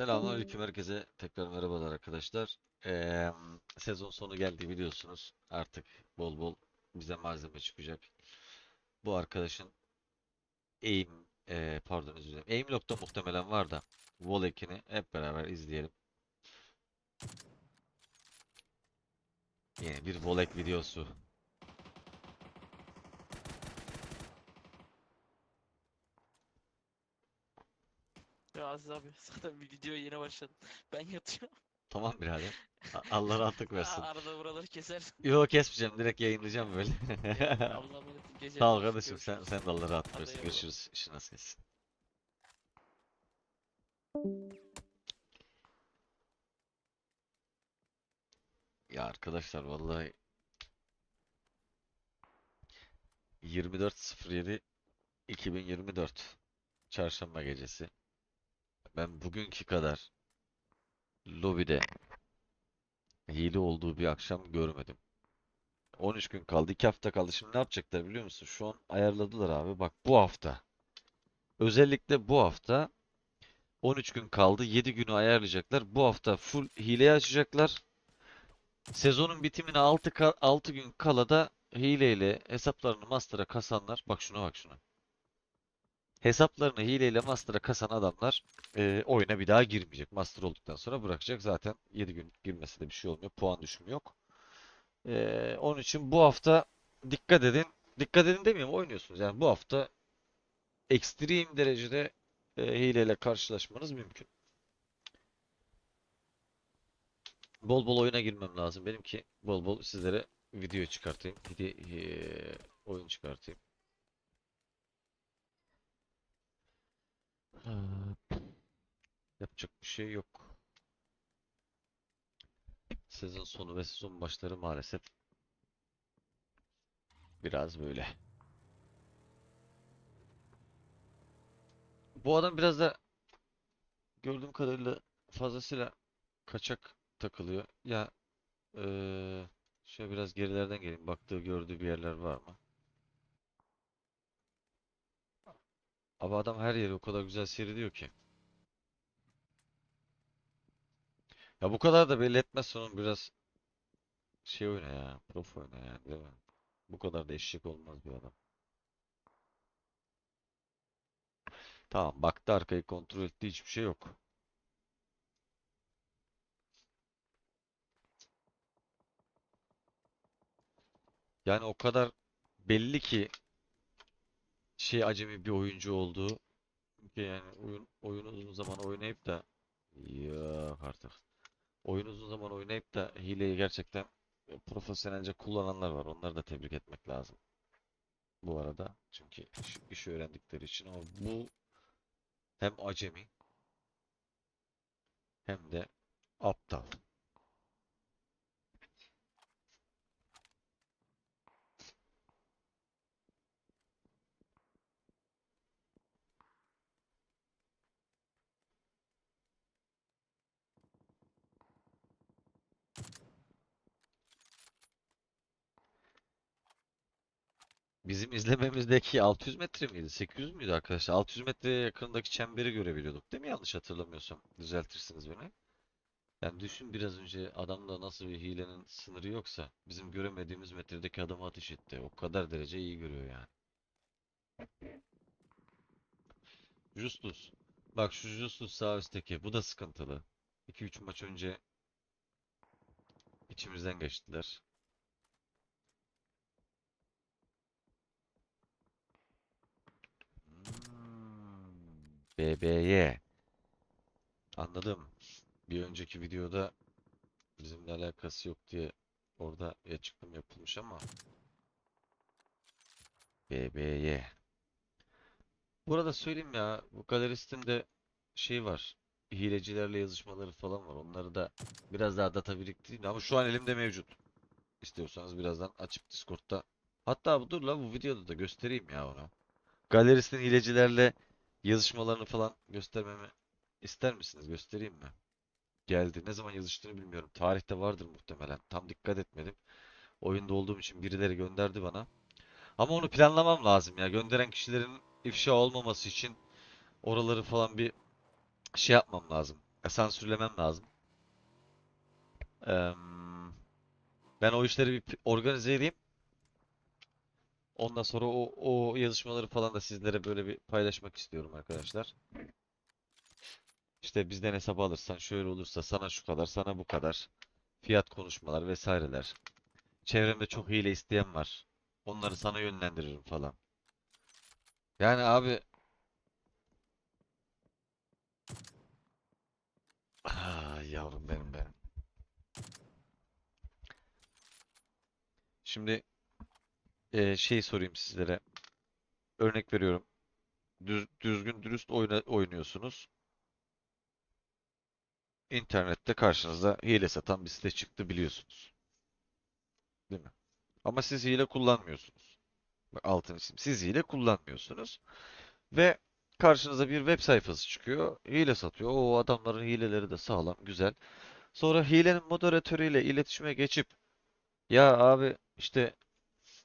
Selamünaleyküm herkese. Tekrar merhabalar arkadaşlar. Eee, sezon sonu geldi biliyorsunuz. Artık bol bol bize malzeme çıkacak. Bu arkadaşın aim, eee, pardon özür dilerim. Aimlock'ta muhtemelen var da Volek'ini hep beraber izleyelim. Yeni bir Volek videosu. Aziz abi zaten video yeni başladı. Ben yatıyorum. Tamam birader. A- Allah rahatlık versin. Arada buraları keser. Yok kesmeyeceğim. Direkt yayınlayacağım böyle. Allah'a emanet. Gece Sağ ol kardeşim. Sen sen de Allah rahat Hadi versin. eyvallah. Görüşürüz. İşin nasıl gelsin. Ya arkadaşlar vallahi 24.07 2024 Çarşamba gecesi. Ben bugünkü kadar lobide hile olduğu bir akşam görmedim. 13 gün kaldı. 2 hafta kaldı. Şimdi ne yapacaklar biliyor musun? Şu an ayarladılar abi. Bak bu hafta. Özellikle bu hafta 13 gün kaldı. 7 günü ayarlayacaklar. Bu hafta full hileyi açacaklar. Sezonun bitimine 6, 6 gün kala da hileyle hesaplarını master'a kasanlar. Bak şuna bak şuna. Hesaplarını hileyle master'a kasan adamlar e, oyuna bir daha girmeyecek. Master olduktan sonra bırakacak. Zaten 7 gün girmesi de bir şey olmuyor. Puan düşümü yok. E, onun için bu hafta dikkat edin. Dikkat edin demiyorum oynuyorsunuz. Yani bu hafta ekstrem derecede e, hileyle karşılaşmanız mümkün. Bol bol oyuna girmem lazım. Benim ki bol bol sizlere video çıkartayım. Bir de e, oyun çıkartayım. Ha, Yapacak bir şey yok. Sezon sonu ve sezon başları maalesef biraz böyle. Bu adam biraz da gördüğüm kadarıyla fazlasıyla kaçak takılıyor. Ya eee şöyle biraz gerilerden gelin. Baktığı gördüğü bir yerler var mı? Abi adam her yeri o kadar güzel seyrediyor ki. Ya bu kadar da belli etmezsen onun biraz şey oyna ya. Prof oyna ya. Değil mi? Bu kadar da eşek olmaz bir adam. Tamam baktı arkayı kontrol etti hiçbir şey yok. Yani o kadar belli ki şey acemi bir oyuncu olduğu ki yani oyun oyun uzun zaman oynayıp da yok artık. Oyun uzun zaman oynayıp da hileyi gerçekten profesyonelce kullananlar var. Onları da tebrik etmek lazım. Bu arada çünkü iş, iş öğrendikleri için ama bu hem acemi hem de aptal. Bizim izlememizdeki 600 metre miydi? 800 müydü arkadaşlar? 600 metreye yakındaki çemberi görebiliyorduk değil mi? Yanlış hatırlamıyorsam. Düzeltirsiniz beni. Yani düşün biraz önce adamda nasıl bir hilenin sınırı yoksa bizim göremediğimiz metredeki adamı ateş etti. O kadar derece iyi görüyor yani. Justus. Bak şu Justus sağ üstteki. Bu da sıkıntılı. 2-3 maç önce içimizden geçtiler. BBY. Anladım. Bir önceki videoda bizimle alakası yok diye orada bir açıklama yapılmış ama BBY. Burada söyleyeyim ya bu galeristin de şey var. Hilecilerle yazışmaları falan var. Onları da biraz daha data biriktireyim ama şu an elimde mevcut. İstiyorsanız birazdan açıp Discord'da hatta bu dur la bu videoda da göstereyim ya onu. Galeristin hilecilerle yazışmalarını falan göstermemi ister misiniz? Göstereyim mi? Geldi. Ne zaman yazıştığını bilmiyorum. Tarihte vardır muhtemelen. Tam dikkat etmedim. Oyunda olduğum için birileri gönderdi bana. Ama onu planlamam lazım ya. Gönderen kişilerin ifşa olmaması için oraları falan bir şey yapmam lazım. sansürlemem lazım. Eee, ben o işleri bir organize edeyim. Ondan sonra o, o yazışmaları falan da sizlere böyle bir paylaşmak istiyorum arkadaşlar. İşte bizden hesap alırsan şöyle olursa sana şu kadar, sana bu kadar. Fiyat konuşmalar vesaireler. Çevremde çok hile isteyen var. Onları sana yönlendiririm falan. Yani abi Ah, yavrum benim benim. Şimdi eee, şey sorayım sizlere. Örnek veriyorum. Düz, düzgün dürüst oyna, oynuyorsunuz. İnternette karşınıza hile satan bir site çıktı biliyorsunuz. Değil mi? Ama siz hile kullanmıyorsunuz. Bak altın isim. Siz hile kullanmıyorsunuz. Ve karşınıza bir web sayfası çıkıyor. Hile satıyor. O adamların hileleri de sağlam, güzel. Sonra hilenin moderatörüyle iletişime geçip ya abi işte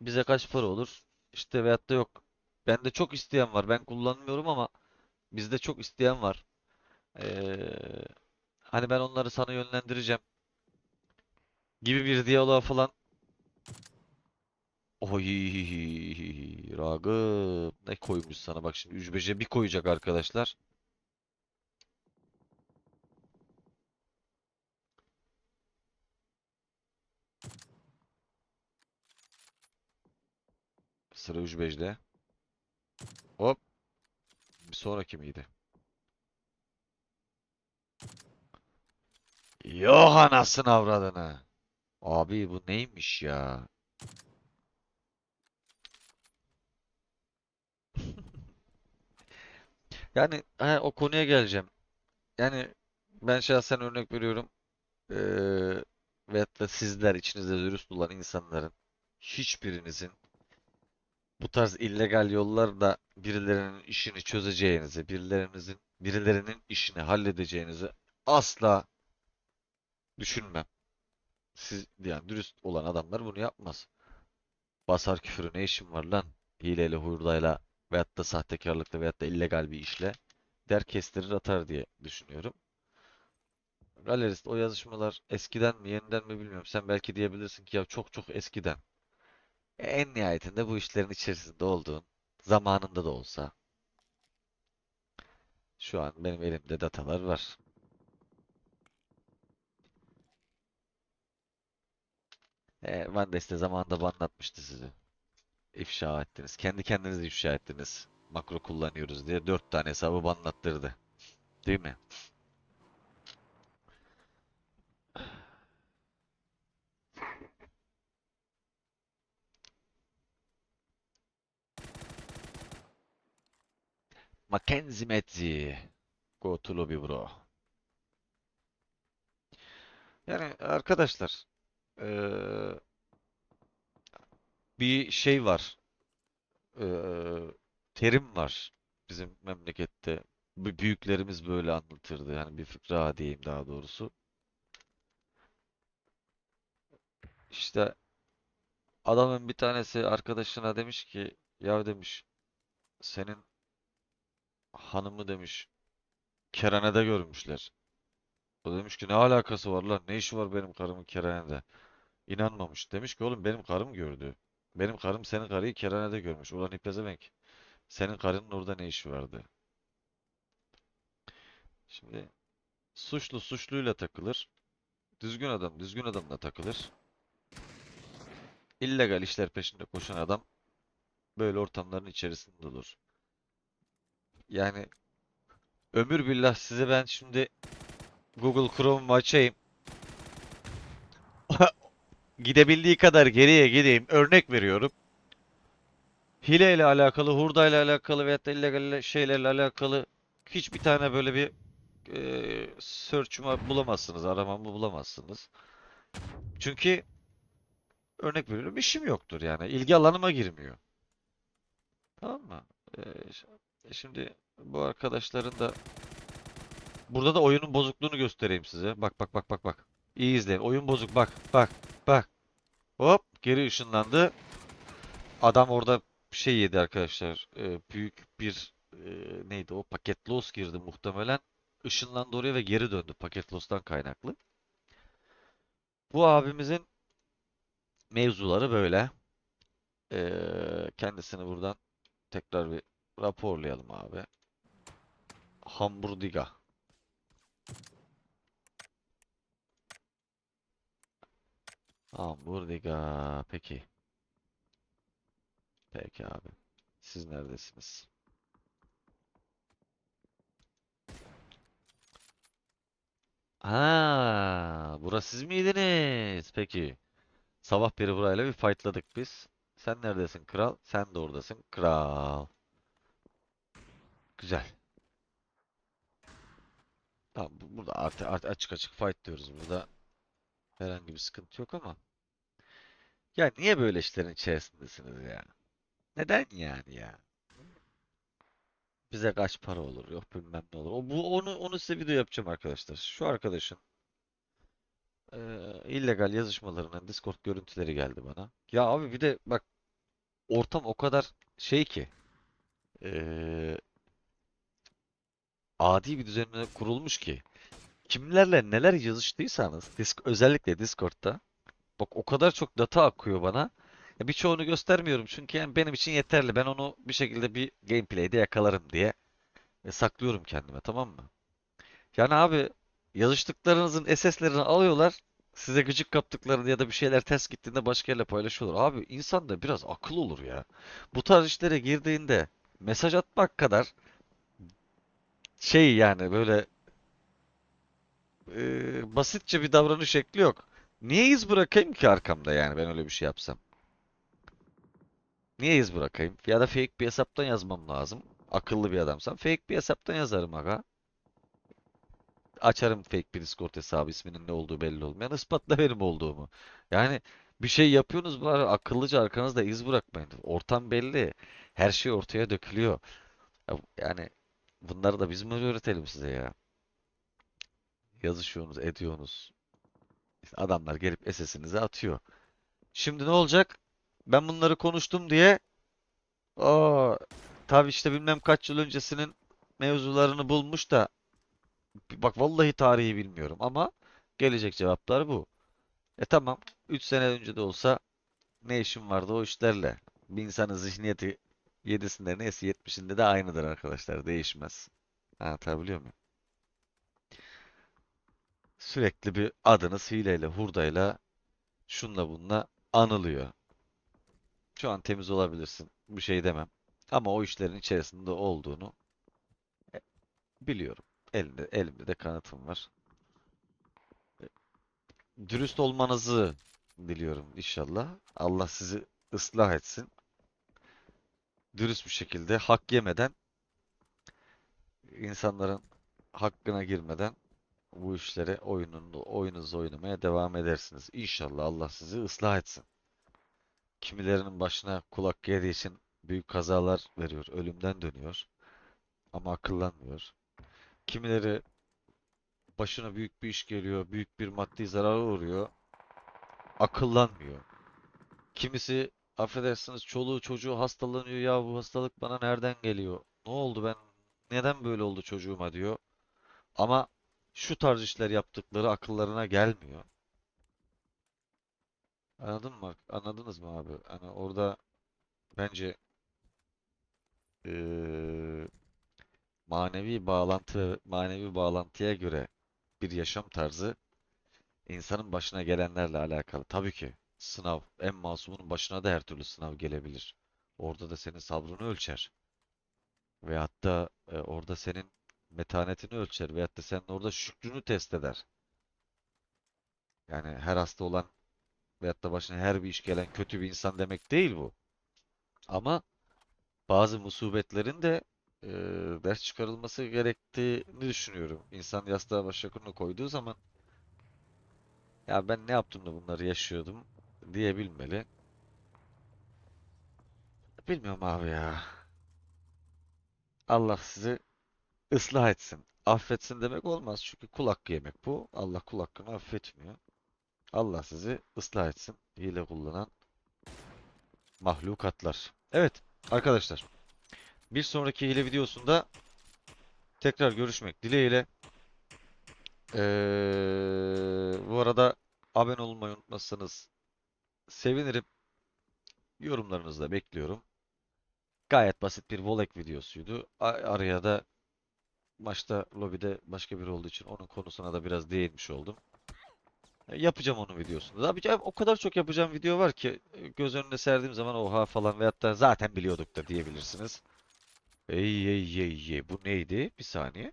bize kaç para olur? İşte veyahut da yok. Bende çok isteyen var. Ben kullanmıyorum ama bizde çok isteyen var. Ee, hani ben onları sana yönlendireceğim gibi bir diyaloğa falan. Oy Ragıp ne koymuş sana bak şimdi 3-5'e bir koyacak arkadaşlar. Sıra 3-5'de. Hop. Bir sonraki miydi? Yok anasını avradını. Abi bu neymiş ya? Yani he, o konuya geleceğim. Yani ben şahsen örnek veriyorum. Eee veyahut da sizler içinizde dürüst olan insanların hiçbirinizin bu tarz illegal yollarla birilerinin işini çözeceğinizi, birilerinizin birilerinin işini halledeceğinizi asla düşünmem. Siz yani dürüst olan adamlar bunu yapmaz. Basar küfürü ne işin var lan? Hileyle, hurdayla veyahut da sahtekarlıkla veyahut da illegal bir işle der kestirir atar diye düşünüyorum. Galerist o yazışmalar eskiden mi yeniden mi bilmiyorum. Sen belki diyebilirsin ki ya çok çok eskiden. En nihayetinde bu işlerin içerisinde olduğun zamanında da olsa şu an benim elimde datalar var. E, Van de zamanında banlatmıştı sizi. İfşa ettiniz. Kendi kendinizi ifşa ettiniz. Makro kullanıyoruz diye dört tane hesabı banlattırdı. Değil mi? Mackenzie Metzi. Go to lobby bro. Yani arkadaşlar eee, bir şey var. Eee, terim var bizim memlekette. Büyüklerimiz böyle anlatırdı. Yani bir fıkra diyeyim daha doğrusu. İşte adamın bir tanesi arkadaşına demiş ki ya demiş senin hanımı demiş kerhanede görmüşler. O demiş ki ne alakası var lan? Ne işi var benim karımın kerhanede? İnanmamış. Demiş ki oğlum benim karım gördü. Benim karım senin karıyı kerhanede görmüş. Ulan ipezevenk. Senin karının orada ne işi vardı? Şimdi suçlu suçluyla takılır. Düzgün adam düzgün adamla takılır. İllegal işler peşinde koşan adam böyle ortamların içerisinde olur. Yani ömür billah size ben şimdi Google Chrome'u açayım. Gidebildiği kadar geriye gideyim. Örnek veriyorum. Hile ile alakalı, hurda ile alakalı veyahut da illegal şeylerle alakalı hiçbir tane böyle bir e, search'uma bulamazsınız, aramamı bulamazsınız. Çünkü örnek veriyorum işim yoktur yani. ilgi alanıma girmiyor. Tamam mı? E, ş- şimdi bu arkadaşların da burada da oyunun bozukluğunu göstereyim size. Bak bak bak bak bak. İyi izleyin. Oyun bozuk. Bak bak bak. Hop geri ışınlandı. Adam orada şey yedi arkadaşlar. Ee, büyük bir e, neydi o paket loss girdi muhtemelen. ışınlandı oraya ve geri döndü paket loss'tan kaynaklı. Bu abimizin mevzuları böyle. Ee, kendisini buradan tekrar bir raporlayalım abi. Hamburdiga. Hamburdiga. Peki. Peki abi. Siz neredesiniz? Ha, burası siz miydiniz? Peki. Sabah beri burayla bir fightladık biz. Sen neredesin kral? Sen de oradasın kral. Güzel. Tamam bu- burada artı, artı açık açık fight diyoruz. Burada herhangi bir sıkıntı yok ama. Ya niye böyle işlerin içerisindesiniz ya? Neden yani ya? Bize kaç para olur? Yok bilmem ne olur. O, bu onu onu size video yapacağım arkadaşlar. Şu arkadaşın eee, illegal yazışmalarının Discord görüntüleri geldi bana. Ya abi bir de bak ortam o kadar şey ki eee, adi bir düzenine kurulmuş ki kimlerle neler yazıştıysanız disk özellikle Discord'da bak o kadar çok data akıyor bana. Ya birçoğunu göstermiyorum çünkü yani benim için yeterli. Ben onu bir şekilde bir gameplay'de yakalarım diye e, saklıyorum kendime tamam mı? Yani abi yazıştıklarınızın SS'lerini alıyorlar. Size gıcık kaptıklarını ya da bir şeyler ters gittiğinde başka yerle paylaşıyorlar. Abi insan da biraz akıl olur ya. Bu tarz işlere girdiğinde mesaj atmak kadar şey yani böyle e, basitçe bir davranış şekli yok. Niye iz bırakayım ki arkamda yani ben öyle bir şey yapsam? Niye iz bırakayım? Ya da fake bir hesaptan yazmam lazım. Akıllı bir adamsam fake bir hesaptan yazarım aga. Açarım fake bir Discord hesabı isminin ne olduğu belli olmayan ispatla benim olduğumu. Yani bir şey yapıyorsunuz bari akıllıca arkanızda iz bırakmayın. Ortam belli. Her şey ortaya dökülüyor. Ya- Yani bunları da biz mi öğretelim size ya? Yazışıyorsunuz, ediyorsunuz. İşte adamlar gelip SS'inizi atıyor. Şimdi ne olacak? Ben bunları konuştum diye Aa, tabii işte bilmem kaç yıl öncesinin mevzularını bulmuş da bak vallahi tarihi bilmiyorum ama gelecek cevaplar bu. E tamam 3 sene önce de olsa ne işim vardı o işlerle. Bir insanın zihniyeti 7'sinde neyse 70'inde de aynıdır arkadaşlar değişmez. Anlatabiliyor muyum? Sürekli bir adınız hileyle hurdayla şunla bununla anılıyor. Şu an temiz olabilirsin. Bir şey demem. Ama o işlerin içerisinde olduğunu e, biliyorum. Elimde, elimde de kanıtım var. Dürüst olmanızı diliyorum inşallah. Allah sizi ıslah etsin. Dürüst bir şekilde hak yemeden, insanların hakkına girmeden bu işlere oyununu, oyununuzu oynamaya devam edersiniz. İnşallah Allah sizi ıslah etsin. Kimilerinin başına kulak yediği için büyük kazalar veriyor, ölümden dönüyor ama akıllanmıyor. Kimileri başına büyük bir iş geliyor, büyük bir maddi zarara uğruyor, akıllanmıyor. Kimisi affedersiniz çoluğu çocuğu hastalanıyor ya bu hastalık bana nereden geliyor? Ne oldu ben neden böyle oldu çocuğuma diyor. Ama şu tarz işler yaptıkları akıllarına gelmiyor. Anladın mı? Anladınız mı abi? Hani orada bence eee, manevi bağlantı ve manevi bağlantıya göre bir yaşam tarzı insanın başına gelenlerle alakalı. Tabii ki sınav, en masumunun başına da her türlü sınav gelebilir. Orada da senin sabrını ölçer. Veyahut da e, orada senin metanetini ölçer. Veyahut da senin orada şükrünü test eder. Yani her hasta olan veyahut da başına her bir iş gelen kötü bir insan demek değil bu. Ama bazı musibetlerin de e, ders çıkarılması gerektiğini düşünüyorum. İnsan yastığa başını koyduğu zaman ya ben ne yaptım da bunları yaşıyordum diyebilmeli. Bilmiyorum abi ya. Allah sizi ıslah etsin. Affetsin demek olmaz çünkü kul hakkı yemek bu. Allah kul hakkını affetmiyor. Allah sizi ıslah etsin. Hile kullanan mahlukatlar. Evet arkadaşlar. Bir sonraki hile videosunda tekrar görüşmek dileğiyle. Ee, bu arada abone olmayı unutmazsanız sevinirim. Yorumlarınızı da bekliyorum. Gayet basit bir volek videosuydu. Araya da maçta lobide başka biri olduğu için onun konusuna da biraz değinmiş oldum. E, Yapacağım onun videosunu. Yapacağım, o kadar çok yapacağım video var ki e, göz önüne serdiğim zaman oha falan veyahut da zaten biliyorduk da diyebilirsiniz. Ey ey ey ey bu neydi? Bir saniye.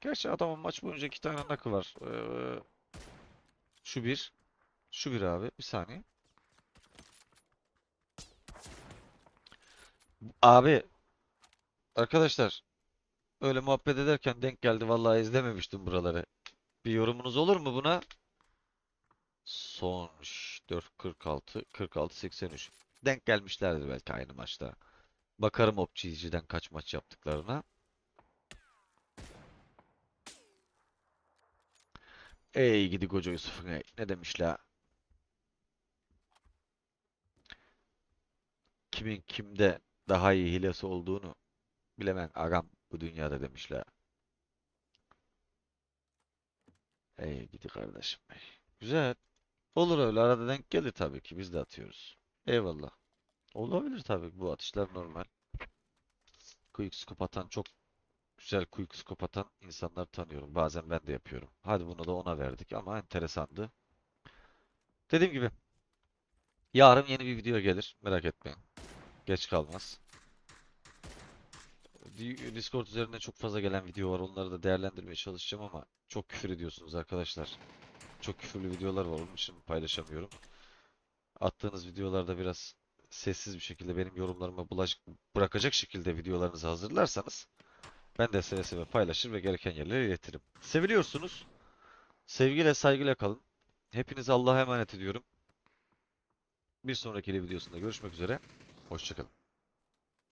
Gerçi adamın maç boyunca iki tane nakı var. Ee, şu bir. Şu bir abi. Bir saniye. Abi arkadaşlar öyle muhabbet ederken denk geldi. Vallahi izlememiştim buraları. Bir yorumunuz olur mu buna? Son 4 46 46 83. Denk gelmişlerdir belki aynı maçta. Bakarım Opçiyici'den kaç maç yaptıklarına. Ey gidi koca Yusuf'un ey. Ne demişler? Kimin kimde daha iyi hilesi olduğunu bilemen agam bu dünyada demişler. Ey gidi kardeşim. Güzel. Olur öyle arada denk gelir tabii ki biz de atıyoruz. Eyvallah. Olabilir tabii bu atışlar normal. Quick scope atan çok güzel quick scope atan insanlar tanıyorum. Bazen ben de yapıyorum. Hadi bunu da ona verdik ama enteresandı. Dediğim gibi yarın yeni bir video gelir. Merak etmeyin. Geç kalmaz. Di- Discord üzerinde çok fazla gelen video var. Onları da değerlendirmeye çalışacağım ama çok küfür ediyorsunuz arkadaşlar. Çok küfürlü videolar var. Onun için paylaşamıyorum. Attığınız videolarda biraz sessiz bir şekilde benim yorumlarıma bulaş- bırakacak şekilde videolarınızı hazırlarsanız ben de seve seve paylaşır ve gereken yerlere iletirim. Seviliyorsunuz. Sevgiyle saygıyla kalın. Hepinizi Allah'a emanet ediyorum. Bir sonraki videosunda görüşmek üzere. Hoşçakalın.